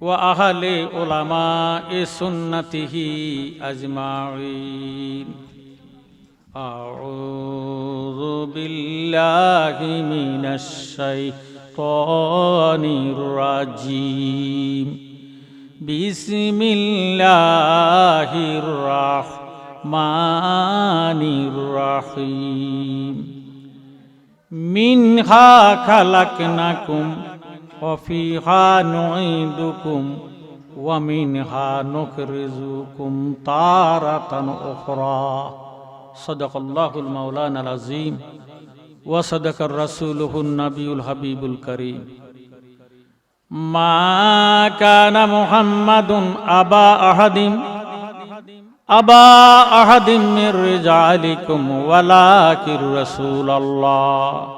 وأهل علماء سنته أجمعين أعوذ بالله من الشيطان الرجيم بسم الله الرحمن الرحيم منها خلقناكم وفيها نعيدكم ومنها نخرجكم تارة أخرى صدق الله المولانا العظيم وصدق رسوله النبي الحبيب الكريم ما كان محمد أبا أحد أبا أحد من رجالكم ولكن رسول الله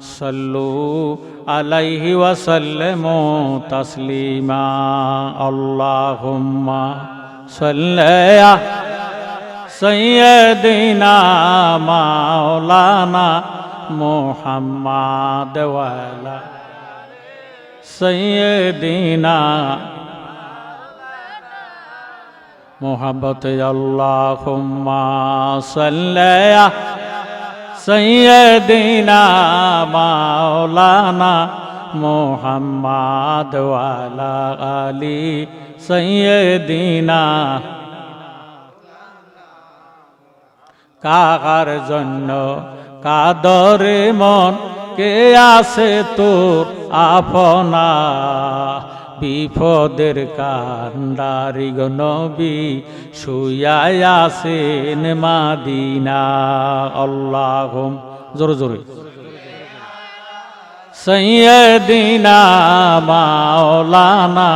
সাল্লু আলাইহি ওয়াসাল্লামু তাসলিমা আল্লাহুম্মা সাল্লায়া সাইয়্যিদিনা মাওলানা মুহাম্মাদ ওয়ালা সাইয়্যিদিনা মোহাম্মত আল্লাহুম্মা সাল্লায়া সৈয়দিনা মাওলানা মোহাম্মদ ওয়ালা আলী সৈয়দিনা কাহার জন্য কাদরে মন কে আছে তোর আপনা বিপদের কান্ডারি নবী শুয়ায় মাদিনা। আল্লাহ জোরে জোরে। সৈয়দিনা মাওলানা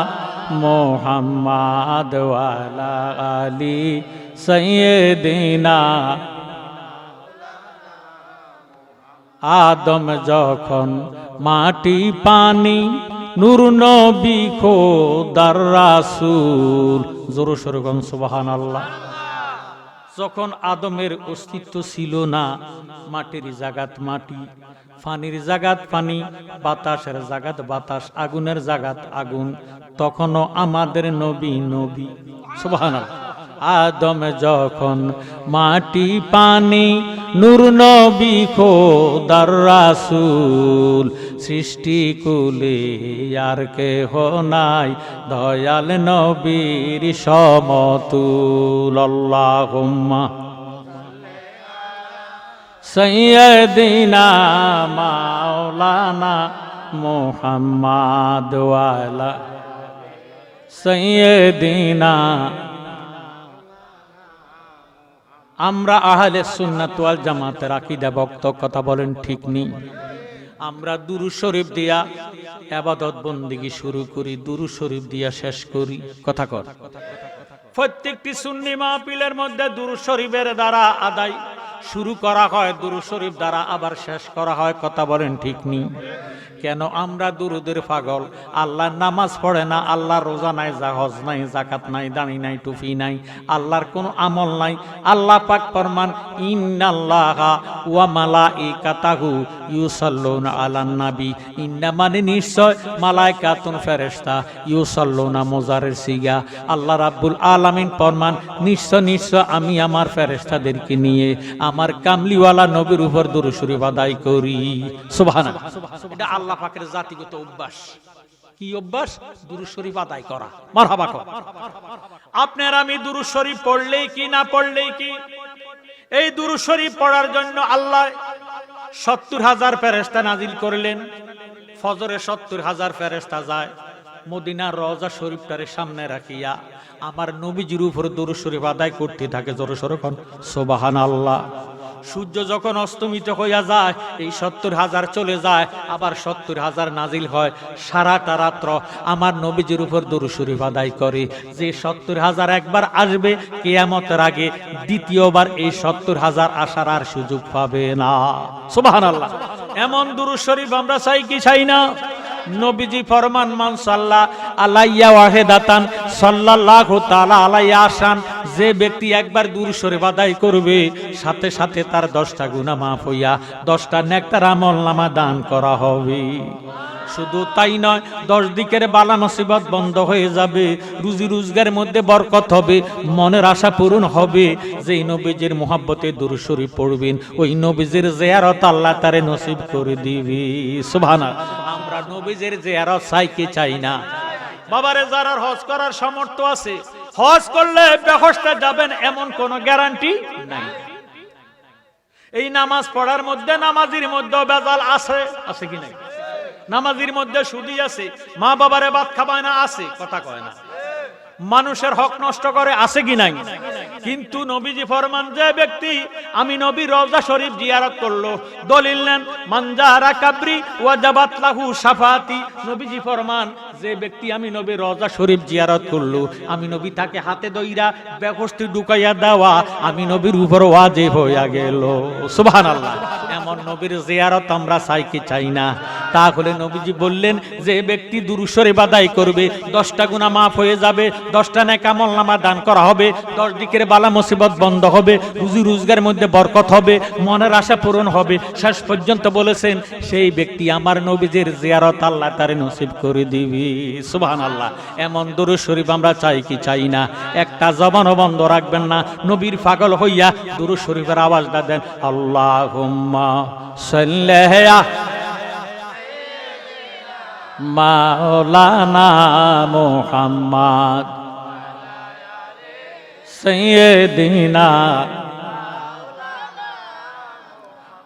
মোহাম্মদ ওয়ালা আলী, সৈয়দিনা আদম যখন মাটি পানি নূর নবী খোদার রাসূল। জোর আল্লাহ যখন আদমের অস্তিত্ব ছিল না, মাটির জাগাত মাটি, পানির জাগাত পানি, বাতাসের জাগাত বাতাস, আগুনের জাগাত আগুন, তখনও আমাদের নবী নবী। সুবহান আদম যখন মাটি পানি, নূর নবী খোদার রাসূল, সৃষ্টি কুলে আর কেহ নাই, দয়াল নবীর সমতুল। আল্লাহুম্মা সৈয়দিনা মাওলানা মোহাম্মদ ওয়ালা সৈয়দিনা আমরা আহলে সুন্নাত ওয়াল জামাতের আকীদা ভক্ত, কথা বলেন ঠিক নেই আমরা দুরু শরীফ দিয়া আবাদত বন্দিগি শুরু করি, দুরু শরীফ দিয়া শেষ করি। কথা কর। প্রত্যেকটি সুন্নি মাহফিলের মধ্যে দুরু শরীফের দ্বারা আদায় শুরু করা হয়, দুরু শরীফ দ্বারা আবার শেষ করা হয়, কথা বলেন ঠিক নেই কেন আমরা দুরুদের পাগল? আল্লাহর নামাজ পড়ে না আল্লাহর রোজা নাই হজ নাই জাকাত নাই দানি নাই, টুফি নাই, আল্লাহর কোনো আমল নাই। আল্লাহ পাক ফরমান, ইন্নাল্লাহা ওয়া মালাইকাতাহু ইউসাল্লুনা আলান ইন্না মানে নিশ্চয় মালাইকাতুন ফেরেশতা ইউসাল্লুনা মোজারের সিগা। আল্লাহ রাব্বুল আলামিন ফরমান, নিশ্চয় নিশ্চয় আমি আমার ফেরেশতাদেরকে নিয়ে আমার কামলিওয়ালা নবীর উপর শরীফ আদায় করি। সুবহানাল্লাহ। এটা আল্লাহ পাকের জাতিগত অভ্যাস। কি অভ্যাস? আদায় করা। মারহাবা কর। আপনার আমি দুরু শরীফ পড়লেই কি, না পড়লেই কি? এই দুরু শরীফ পড়ার জন্য আল্লাহ সত্তর হাজার ফেরেস্তা নাজিল করলেন। ফজরে সত্তর হাজার ফেরেস্তা যায়। মদিনার রজা শরীফটারে সামনে রাখিয়া আমার নবীজির উপর দুরু শরীফ আদায় করতে থাকে, জোর সরকন সোবাহান আল্লাহ সূর্য যখন অস্তমিত হইয়া যায়, এই সত্তর হাজার চলে যায়, আবার সত্তর হাজার নাজিল হয়, সারাটা রাত্র আমার নবীজির উপর দরু শরীফ আদায় করে। যে সত্তর হাজার একবার আসবে, কেয়ামতের আগে দ্বিতীয়বার এই সত্তর হাজার আসার আর সুযোগ পাবে না। সুবাহান আল্লাহ এমন দুরু শরীফ আমরা চাই কি চাই না? নবীজি ফরমান মান সাল্লাহ আলাইয়া ওয়াহেদাতান, সাল্লাল্লাহু তাআলা আলাইয়া আসান। যে ব্যক্তি একবার দূর শরীফ আদায় করবে, সাথে সাথে তার দশটা গুনাহ মাফ হইয়া দশটা নেকটার আমল নামা দান করা হবে। শুধু তাই নয়, দশ দিকের বালা মুসিবত বন্ধ হয়ে যাবে, রুজি রোজগারের মধ্যে বরকত হবে, মনের আশা পূরণ হবে। যেই নবীজির মোহাব্বতে দুরুশরী পড়বেন, ওই নবীজির জিয়ারত আল্লাহ তারে নসিব করে দিবি। সুবহানা আমরা নবীজির জিয়ারত চাই কি চাই না? বাবারে যারা হজ করার সামর্থ্য আছে, হজ করলে বেহস্তে যাবেন এমন কোন গ্যারান্টি নাই। এই নামাজ পড়ার মধ্যে, নামাজির মধ্যে বেজাল আছে আছে কি নাই? নামাজির মধ্যে সুদি আছে, মা বাবারে ভাত খাবায় না, আছে, কথা কয় না। মানুষের হক নষ্ট করে আছে কি নাই? কিন্তু নবীজি ফরমান, যে ব্যক্তি আমি নবী রওজা শরীফ জিয়ারত করল, দলিল নেন মানজারা কাবরি ওয়াজাবাত লাহু শাফাতি। নবীজি ফরমান, যে ব্যক্তি আমি নবী রওজা শরীফ জিয়ারত করল, আমি নবী তাকে হাতে দইরা, ব্যবস্থা ঢুকাইয়া দেওয়া, আমি নবীর উপর ওয়াজিব হইয়া গেল। সুবহানাল্লাহ। এমন নবীর জিয়ারত আমরা চাই কি চাই না? তাহলে নবীজি বললেন, যে ব্যক্তি দুরুসরে বাদাই করবে, দশটা গুণা মাফ হয়ে যাবে, দশটা নেকামল নামা দান করা হবে, দশ দিকের বালা মুসিবত বন্ধ হবে, রুজি রোজগারের মধ্যে বরকত হবে, মনের আশা পূরণ হবে। শেষ পর্যন্ত বলেছেন, সেই ব্যক্তি আমার নবীজির জিয়ারত আল্লাহ তারে নসিব করে দিবি। সুবহান আল্লাহ এমন দুরু শরীফ আমরা চাই কি চাই না? একটা জবানও বন্ধ রাখবেন না। নবীর পাগল হইয়া দুরু শরীফের আওয়াজটা দেন আল্লাহ সাল্লাহ মাওলানা মোহাম্মদ সৈয়দিনা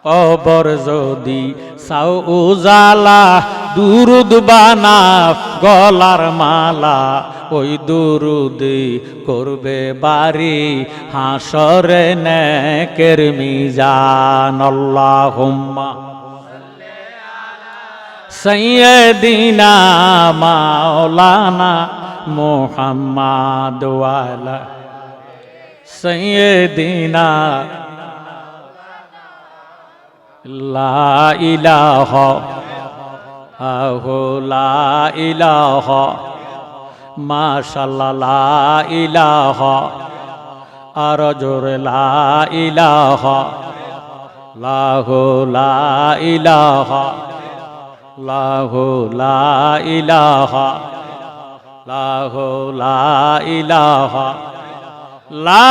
অবর যদি সাউ উজালা দুরুদ বানা গলার মালা, ওই দুরুদে করবে বাড়ি, হাসরে নেকের মিজান, আল্লাহুম্মা সৈয়দিনা মাওলানা মোহাম্মদ ওয়ালা সৈয়দিনা লা ইলাহা আহো লা ইলাহা, মাশাল্লাহ ইলাহা, আর জোরে লা ইলাহা, লাহো লা ইলাহা, লাহো লা ইলাহা, লাহো লা ইলাহা লা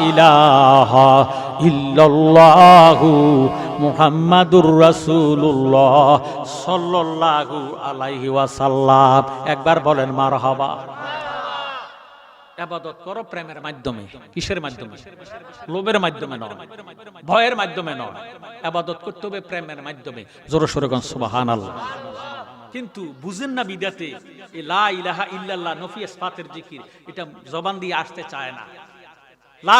ইলাহা ইল্লাল্লাহু মুহাম্মাদুর রাসূলুল্লাহ সাল্লাল্লাহু আলাইহি ওয়াসাল্লাম। একবার বলেন মারহাবা। আবাদত করো প্রেমের মাধ্যমে, কিসের মাধ্যমে? লোভের মাধ্যমে নয়, ভয়ের মাধ্যমে নয়। আবাদত করতে হবে প্রেমের মাধ্যমে। জোর সোরগন সুবাহান আল্লাহ কিন্তু বুঝেন না বিদাতে লা ইলাহা ইল্লাল্লাহ, নফি ইসফাতের জিকির, এটা জবান দিয়ে আসতে চায় না। লা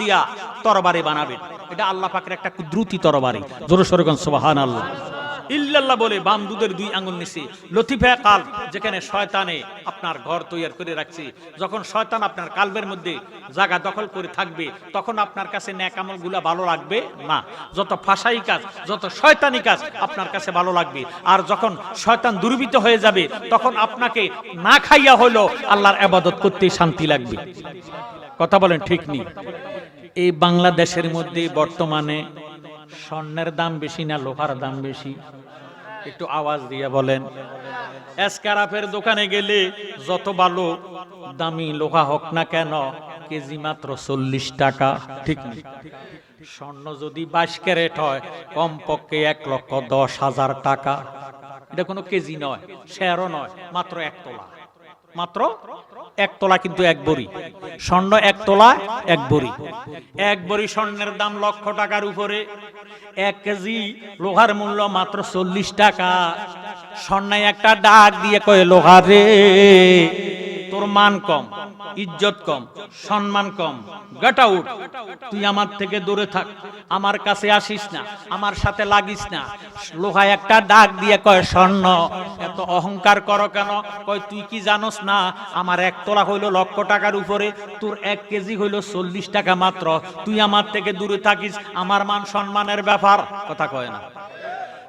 দিয়া তরবারি বানাবেন। এটা আল্লাহ পাকের একটা তরবারি। আল্লাহ ইল্লাল্লাহ বলে বাম দুধের দুই আঙ্গুল নিচে। লতিফা কাল যেখানে শয়তানে আপনার ঘর তৈরি করে রাখছে। যখন শয়তান আপনার কালবের মধ্যে জায়গা দখল করে থাকবে, তখন আপনার কাছে ন্যাক আমলগুলা ভালো লাগবে? না। যত ফাঁসাই কাজ, যত শয়তানি কাজ আপনার কাছে ভালো লাগবে। আর যখন শয়তান দুর্বৃত হয়ে যাবে, তখন আপনাকে না খাইয়া হলো আল্লাহর আবাদত করতে শান্তি লাগবে। কথা বলেন ঠিক নেই। এই বাংলাদেশের মধ্যে বর্তমানে স্বর্ণের দাম বেশি না লোহার দাম বেশি? একটু আওয়াজ দিয়ে বলেন। এসকারাফের দোকানে গেলে যত ভালো দামি লোহা হোক না কেন, কেজি মাত্র চল্লিশ টাকা, ঠিক না স্বর্ণ যদি বাইশ ক্যারেট হয়, কমপক্ষে এক লক্ষ দশ হাজার টাকা। এটা কোনো কেজি নয়, শেয়ারও নয়, মাত্র এক তোলা। মাত্র এক তোলা কিন্তু এক বড়ি। স্বর্ণ এক তোলা এক বড়ি। এক বড়ি স্বর্ণের দাম লক্ষ টাকার উপরে। এক কেজি লোহার মূল্য মাত্র চল্লিশ টাকা। স্বর্ণে একটা ডাক দিয়ে কয়ে লোহারে তোর মান কম। ইজ্জত কম, সম্মান কম। গেট আউট তুই আমার থেকে দূরে থাক। আমার কাছে আসিস না। আমার সাথে লাগিস না। লোহা একটা ডাক দিয়ে কয়, স্বর্ণ। এত অহংকার করো কেন? কয়, তুই কি জানোস না? আমার এক তোলা হইল লক্ষ টাকার উপরে। তোর এক কেজি হইল চল্লিশ টাকা মাত্র। তুই আমার থেকে দূরে থাকিস। আমার মান সম্মানের ব্যাপার। কথা কয় না।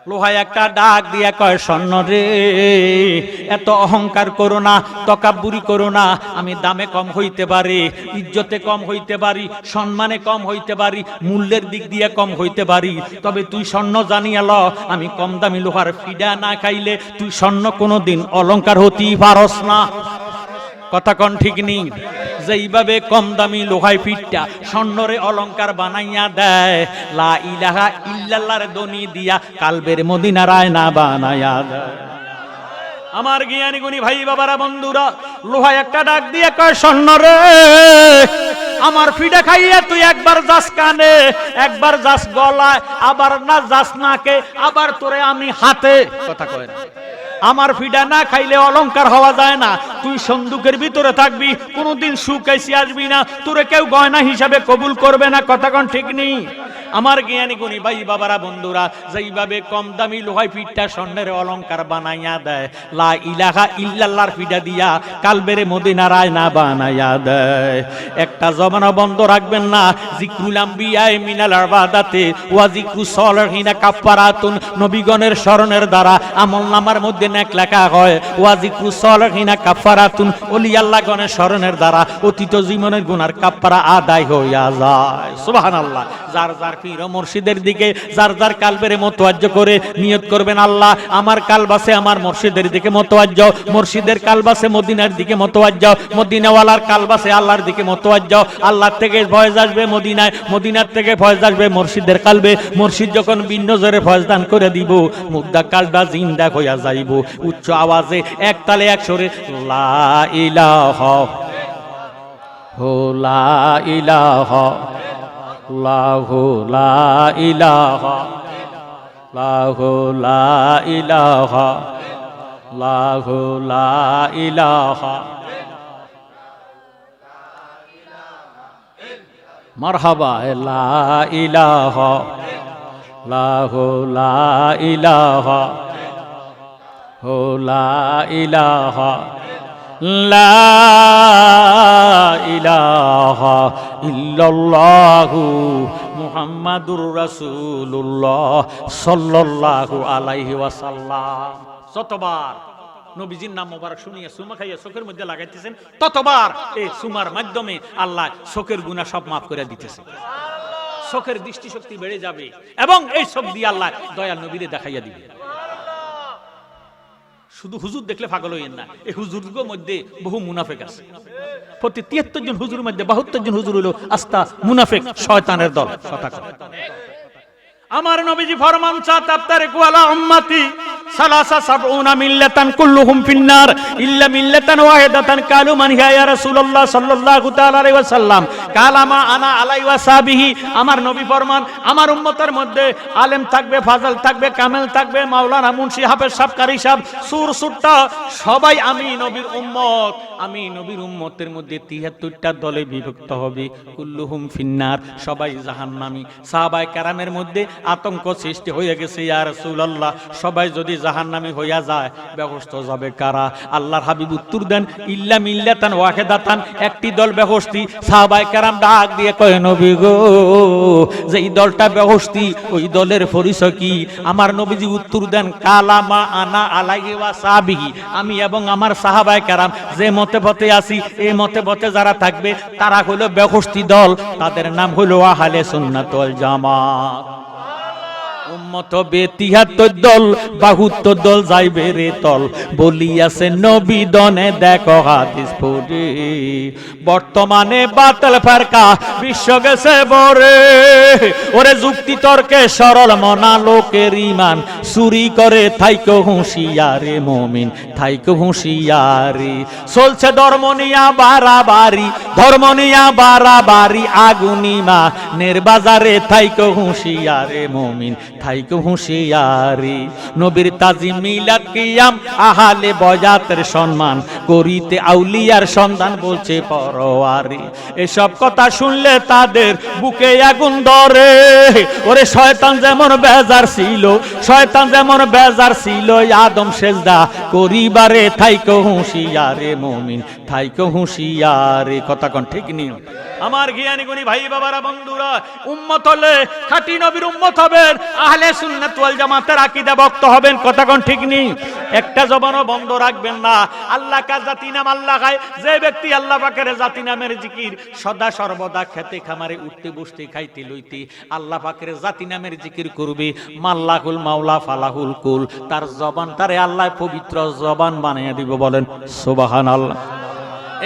লোহায় একটা ডাক দিয়া কয়, স্বর্ণ রে, এত অহংকার করো না, তকাব্বুরি করো না, আমি দামে কম হইতে পারি, ইজ্জতে কম হইতে পারি, সম্মানে কম হইতে পারি, মূল্যের দিক দিয়ে কম হইতে পারি, তবে তুই স্বর্ণ জানিয়া ল আমি কম দামি লোহার ফিডা না খাইলে তুই স্বর্ণ কোনো দিন অলংকার হতেই পারস না। কথা কন ঠিক নেই। যেইভাবে কম দামি লোহাই ফিটটা স্বর্ণরে অলংকার বানাইয়া দেয়। লা ইলাহা ইল্লাল্লাহর দনি দিয়া কালবের মদিনারায় না বানাইয়া দেয়। আমার জ্ঞানী গুণী ভাই বাবারা, বন্ধুরা, লোহায় একটা ডাক দিয়ে কয় স্বর্ণ রে আমার ফিডা খাইয়া তুই একবার যাস কানে, একবার যাস গলায়, আবার না যাস নাকে, আবার তোরে আমি হাতে, কথা কয় না। আমার ফিডা না খাইলে অলংকার হওয়া যায় না। তুই সন্দুকের ভিতরে থাকবি, কোনোদিন সুখ এসে আসবি না। তোরে কেউ গয়না হিসাবে কবুল করবে না, কথা কোন ঠিক নেই আমার জ্ঞানী গুণী ভাই বাবারা, বন্ধুরা, যেইভাবে কম দামি লোহাই ফিটটা স্বর্ণের অলংকার বানাইয়া দেয়, লা ইলাহা ইল্লাল্লাহর ফিডা দিয়া কালবেরে মদিনারায় না বানাইয়া দেয়। একটা জমানা বন্ধ রাখবেন না, জিক্রুল আম্বিয়ায়ে মিনাল আবাদাতে, ওয়া জিক্রু সলহিনা কাফারাতুন নবীগণের স্মরণের দ্বারা আমল নামার মধ্যে নেক লেখা হয়। ওয়া জিক্রু সলহিনা কাফারাতুন ওলি আল্লাহ স্মরণের দ্বারা অতীত জীবনের গুনার কাফারা আদায় হইয়া যায়। যার যার পীর ও মুর্শিদের দিকে, যার যার কালবেরে করে নিয়ত করবেন আল্লাহ, আমার কালবাসে আমার মুর্শিদের দিকে মুর্শিদের কালবাসে মদিনার দিকে মদিনাওয়ালার কালবাসে আল্লাহর দিকে আল্লাহর থেকে আসবে মদিনায়, মদিনার থেকে ফয়েজ আসবে মুর্শিদের কালবে। মুর্শিদ যখন ভিন্ন জোরে দান করে দিব, মুদ্রা কালবা জিন্দা হইয়া যাইব। উচ্চ আওয়াজে এক তালে এক সরে, লা ইলাহা হো লা ইলাহা, লাহু লা ইলাহা, লাহু লা ইলাহা, লাহু লা ইলাহা, মারহাবা, লা ইলাহা, লাহু লা ইলাহা হো লা ইলাহা লা ইলাহা ইল্লাল্লাহু মুহাম্মাদুর রাসূলুল্লাহ সাল্লাল্লাহু আলাইহি ওয়াসাল্লাম। যতবার নবীজির নাম মোবারক শুনিয়ে সুমা খাইয়া চোখের মধ্যে লাগাইতেছেন, ততবার এই সুমার মাধ্যমে আল্লাহ চোখের গুনাহ সব মাফ করে দিতেছে। চোখের দৃষ্টিশক্তি বেড়ে যাবে এবং এই সব দিয়ে আল্লাহ দয়াল নবীরে দেখাইয়া দিবে। শুধু হুজুর দেখলে পাগল হইয়েন না। এই হুজুর মধ্যে বহু মুনাফেক আছে। প্রতি তিয়াত্তর জন হুজুর মধ্যে বাহাত্তর জন হুজুর হলো আস্তা মুনাফেক শয়তানের দল। কথা আমার নবীজি ফরমান চা তাপ্তারে কুয়ালা উম্মতি, সালাসা সাবউনা মিল্লাতান কুল্লুহুম ফিন্নার, ইল্লা মিল্লাতান ওয়াহিদাতান কালু মান হিয়া ইয়া রাসূলুল্লাহ সাল্লাল্লাহু তাআলা আলাইহি ওয়াসাল্লাম। কালামা আনা আলাই ওয়াসাবিহি। আমার নবী ফরমান, আমার উম্মতের মধ্যে আলেম থাকবে, ফাজল থাকবে, কামেল থাকবে, মাওলানা মুন্সি হাফেজ সাহেব, কারি সাহেব, সুর সুরটা সবাই আমি নবীর উম্মত। আমি নবীর উম্মতের মধ্যে তিয়াত্তরটা দলে বিভক্ত হবে। কুল্লুহুম ফিন্নার, সবাই জাহান্নামী। সাহাবায়ে কেরামের মধ্যে আতঙ্ক সৃষ্টি হয়ে গেছে, ইয়া রাসূলুল্লাহ। সবাই যদি জাহান্নামী হইয়া যায় ব্যবস্থা যাবে কারা? আল্লাহর হাবিব উত্তর দেন, ইল্লা মিল্লাতান ওয়াহিদাতান। একটি দল ব্যবস্থি সাহাবায়ে কেরাম ডাক দিয়ে কয়, নবী গো যে এই দলটা ব্যবস্থি ওই দলের পরিচয় কি? আমার নবীজি উত্তর দেন কালামা আনা আলাইহি ওয়া সাহাবিহি। আমি এবং আমার সাহাবায়ে কেরাম যে মতে পথে আছি এই মতে পথে যারা থাকবে, তারা হলো ব্যবস্থি দল। তাদের নাম হলো আহলে সুন্নাত ওয়াল জামাত। উম্মত বে তিহাত্তর দল, বাহুত্তর দল যাইবে রে তল। বলিয়াছে নবী দনে দেখো হাদিস পড়ে বর্তমানে বাতল ফারকা, বিশ্ব গেছে বরে। ওরে যুক্তি তর্কে সরল মনা লোকের ইমান চুরি করে থাইকো হুঁশিয়ারে মমিন, থাইকো হুঁশিয়ারে। চলছে ধর্মনিয়া বাড়াবাড়ি ধর্মনিয়া বাড়াবাড়ি আগুনিমা নির্বাজারে থাইকো হুঁশিয়ারে মমিন, থাই থাইকো হুঁশিয়ারি। নবীর তাজি মিলাদ কিয়াম, আহালে বজাতের সম্মান। করিতে আউলিয়ার সন্ধান বলছে পরোয়ারি। এসব কথা শুনলে তাদের বুকে আগুন ধরে। ওরে শয়তান যেমন বেজার ছিল, শয়তান যেমন বেজার ছিল, আদম সেজদা করিবারে কথা কোন, ঠিক নিও আমার জ্ঞানী গুণী ভাই বাবারা বন্ধুরা, উম্মত হলে খাঁটি নবীর উম্মত হবেন, আহলে আল্লাহ আল্লাহ আল্লাহ আল্লাহ তার জবান, তারে আল্লাহ পবিত্র জবান বানিয়ে দিব বলেন, সুবহানাল্লাহ।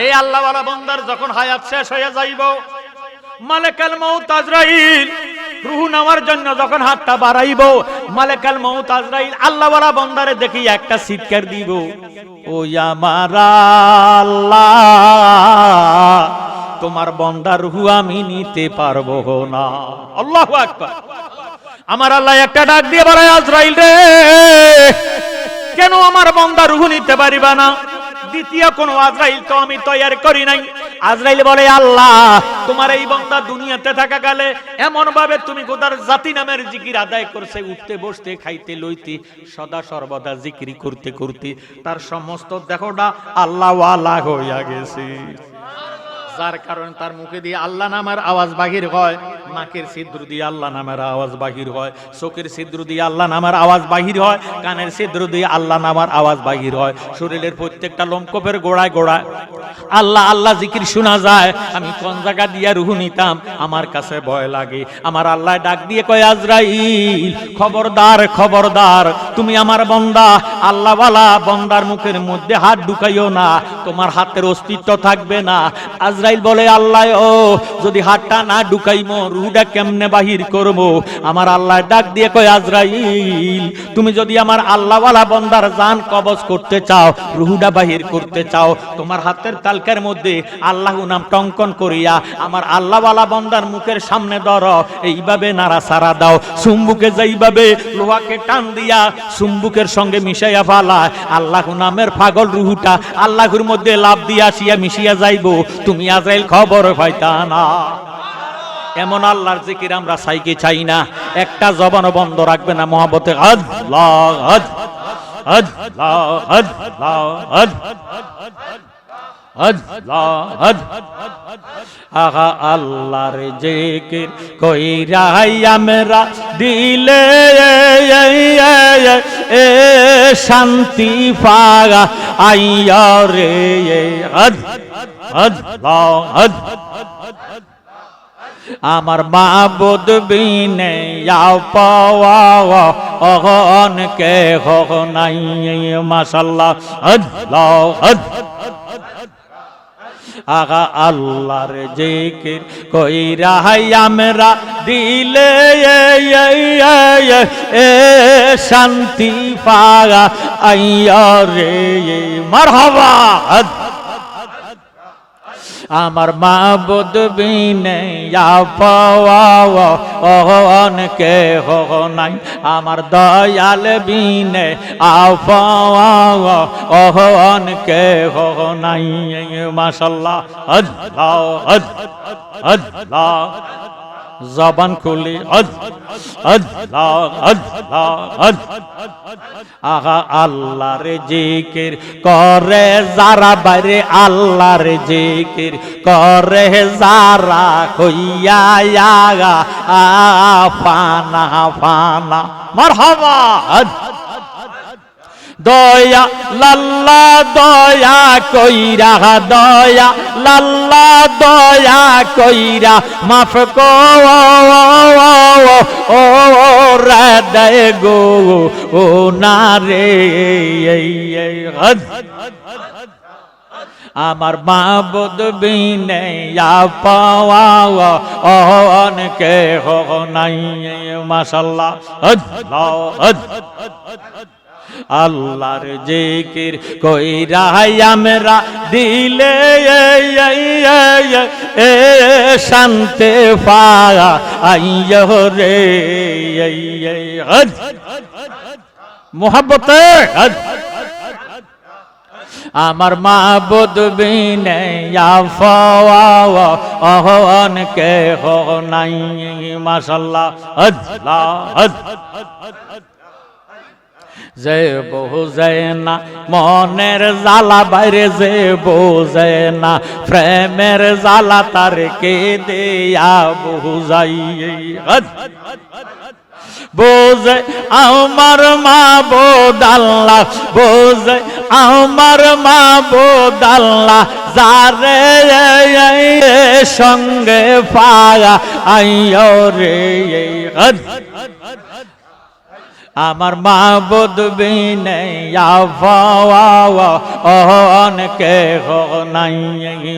এই আল্লাহওয়ালা বন্দার যখন হায়াত শেষ হয়ে যাইব, মালেকাল মৌত আজরাইল রুহু নেওয়ার জন্য যখন হাতটা বাড়াইব, মালেকাল মৌত আজরাইল আল্লাহওয়ালা বন্দারে দেখি একটা চিৎকার দিব। ও আমার তোমার বন্দার রুহু আমি নিতে পারব না। আল্লাহু আকবার। আমার আল্লাহ একটা ডাক দিয়ে বাড়ায় আজরাইল রে, কেন আমার বন্দা রুহু নিতে পারিবা না? দ্বিতীয় কোন আজরাইল তো আমি তৈরি করি নাই। আজরাইল বলে, আল্লাহ, তোমার এই বন্দা দুনিয়াতে থাকা গেলে এমন ভাবে তুমি গোদার জাতি নামের জিকির আদায় করছে, উঠতে, বসতে, খাইতে, লইতে, সদা সর্বদা জিকির করতে করতে, তার সমস্ত দেহটা আল্লাহ আল্লাহ হইয়া গেছে। যার কারণে তার মুখে দিয়ে আল্লাহ নামের আওয়াজ বাহির হয়, নাকের ছিদ্র দিয়ে আল্লাহ নামের আওয়াজ বাহির হয়, চোখের ছিদ্র দিয়ে আল্লাহ নামের আওয়াজ বাহির হয়, কানের ছিদ্র দিয়ে আল্লাহ নামার আওয়াজ বাহির হয়। শরীরের প্রত্যেকটা লোমকপের গোড়ায় গোড়ায় আল্লাহ আল্লাহ জিকির শোনা যায়, আমি কোন জায়গা দিয়ে রুহু নিতাম? আমার কাছে ভয় লাগে। আমার আল্লাহ ডাক দিয়ে কয়, আজরাইল, খবরদার খবরদার, তুমি আমার বন্দা। আল্লাহওয়ালা বন্দার মুখের মধ্যে হাত ঢুকাইও না, তোমার হাতের অস্তিত্ব থাকবে না। আজরাইল বলে, আল্লাহ ও, যদি হাতটা না ঢুকাইমো, রুহুটা কেমনে বাহির করব? আমার আল্লাহ ডাক দিয়ে কয়, আজরাইল, তুমি যদি আমার আল্লাহওয়ালা বন্দার জান কবজ করতে চাও, রুহুটা বাহির করতে চাও, তোমার হাতের তালকার মধ্যে আল্লাহ নাম টঙ্কন করিয়া আমার আল্লাহওয়ালা বন্দার মুখের সামনে ধর, এইভাবে নাড়া সারা দাও। চুম্বুকে যেইভাবে লোহাকে টান দিয়া চুম্বুকের সঙ্গে মিশাইয়া ফালা আল্লাহ নামের পাগল রুহুটা আল্লাহর মধ্যে লাভ দিয়া আসিয়া মিশিয়া যাইব। তুমি আজরাইল খবর পাইতা না। এমন আল্লাহর জিকির আমরা চাইকে চাই না? একটা জবানও বন্ধ রাখবে না মহাবতে আহা, আল্লাহর জিকির কইরাই আমরা দিলে এ শান্তি পাগা, আইয়া রে আদ আল্লাহ আদ আমার মাবুদ বিনে পাওয়া অহন কে হো নাই, মাশাল্লাহ। আল্লাহ আগা আল্লাহর জিকির কইরা হাই আমরা দিলে এ শান্তি পাগা, আইয়া রে মারহাবা। আমার মাবুদ বিনে পাওয়া অহনকে হো নাই। আমার দয়াল বিনে আপাওয়া অহনকে হো নাই। মাশাল্লাহ আল্লাহ আল্লাহ। জবান খুলি আল্লাহ আল্লাহ আহা আল্লাহর জিকির করে যারা বাইরে আল্লাহর জিকির করে যারা হইয়া আগা ফানা ফানা মারহাবা দয়া, লাল্লা দয়া কইরা, দয়া, লাল্লা দয়া কইরা, মাফ কো ও দে গো ও না রে আমার মাবুদ বিনে পাওয়া অনকে হো নাই আল্লাহ আল্লাহর জিকির কইরা আমরা দিলে এ শান্তে পায়া, আইয়ো রে মোহাব্বতে আমার মা বুধ বিনে অহন কে হো নাই আল্লাহ যে বোঝে না মনের জ্বালা বাইরে যে বোঝে না প্রেমের জ্বালা তার কে দেয়া বুঝাই বোঝে আমার মা বোদাল্লা, বোঝে আমার মা বোদাল্লা, যারে সঙ্গে পায়া আইয় রে। আমার মা বোধ বিনে অনেকে নাই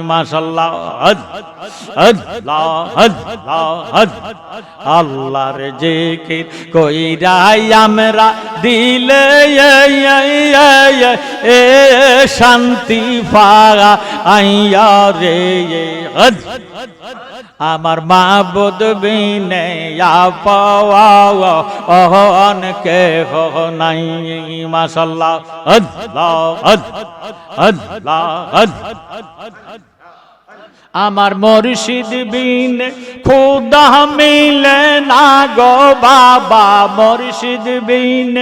মাসাল্লাহ আল্লাহর জিকির কইরাই আমরা দিলে এ শান্তি পাগা আইয়া রে হজ। আমার মা বুধ বিনে অহন কে হো নাই মাসাল্লাহ আমার মুর্শিদ বিন খুদা মিলে না গো বাবা, মুর্শিদ বিন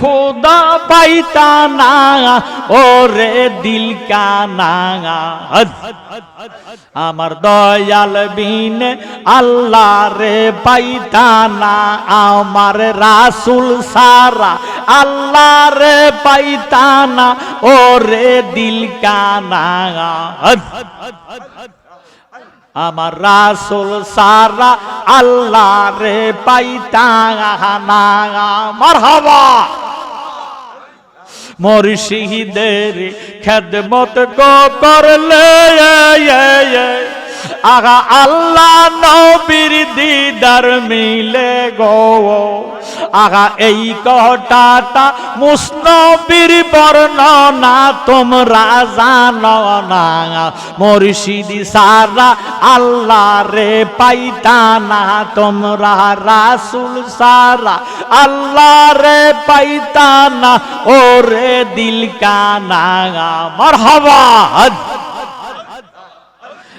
খুদা পাইতা না, ওরে দিল কানা। আমার দয়াল বিন আল্লাহ রে পাইতা না, আমার রাসুল সারা আল্লাহ রে পাইতা না, ওরে দিল কানা। আমার রাসুল সারা আল্লাহ রে পাইতা না মারহাবা। মুর্শিদের খেদমত গো করলে। আগা আল্লাহ নবীর দিদার মিলে গো। আগা এই কটাটা মুসনবীর বর্ণনা, তোমরা জানো না। মুর্শিদি সারা আল্লাহ রে পাইতা না, তোমরা রাসুল সারা আল্লাহ রে পাইতা না। ওরে দিল কানা মারহাবা।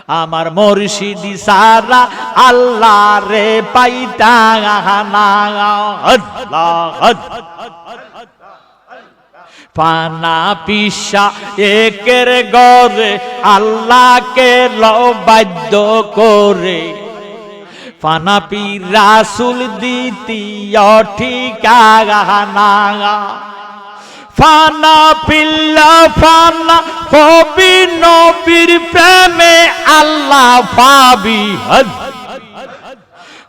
আমার মুর্শিদি সারা আল্লাহ রে পাইতা পানা পিসা একের গরে আল্লাহকে লবাদ্য করে। পানা পি রাসুল দ্বিতীয় ঠিকানা ফানা পিল্লা ফানা কবি নবীর প্রেমে আল্লাহ পাবি হদ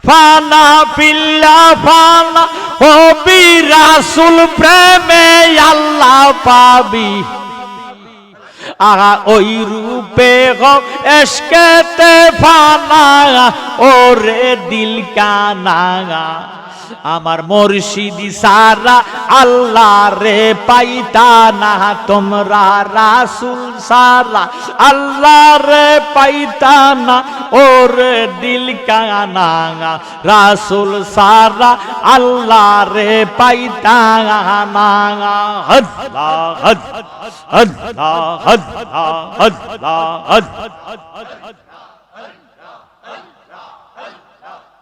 ফানা পিল্লা ফানা কবি রাসুল প্রেমে আল্লাহ পাবি আগা ওই রূপে এসকেতে ফানা, ওরে দিল কানা। আমার মুর্শিদি সারা আল্লাহ রে পাইতা না তোমরা রাসুল সারা আল্লাহ রে পাইতা না ওরে দিল কানা রাসুল সারা আল্লাহ রে পাইতা না হদ হদ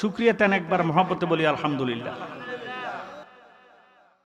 শুক্রিয়া তেন একবার মহাব্বতে বলি আলহামদুলিল্লাহ।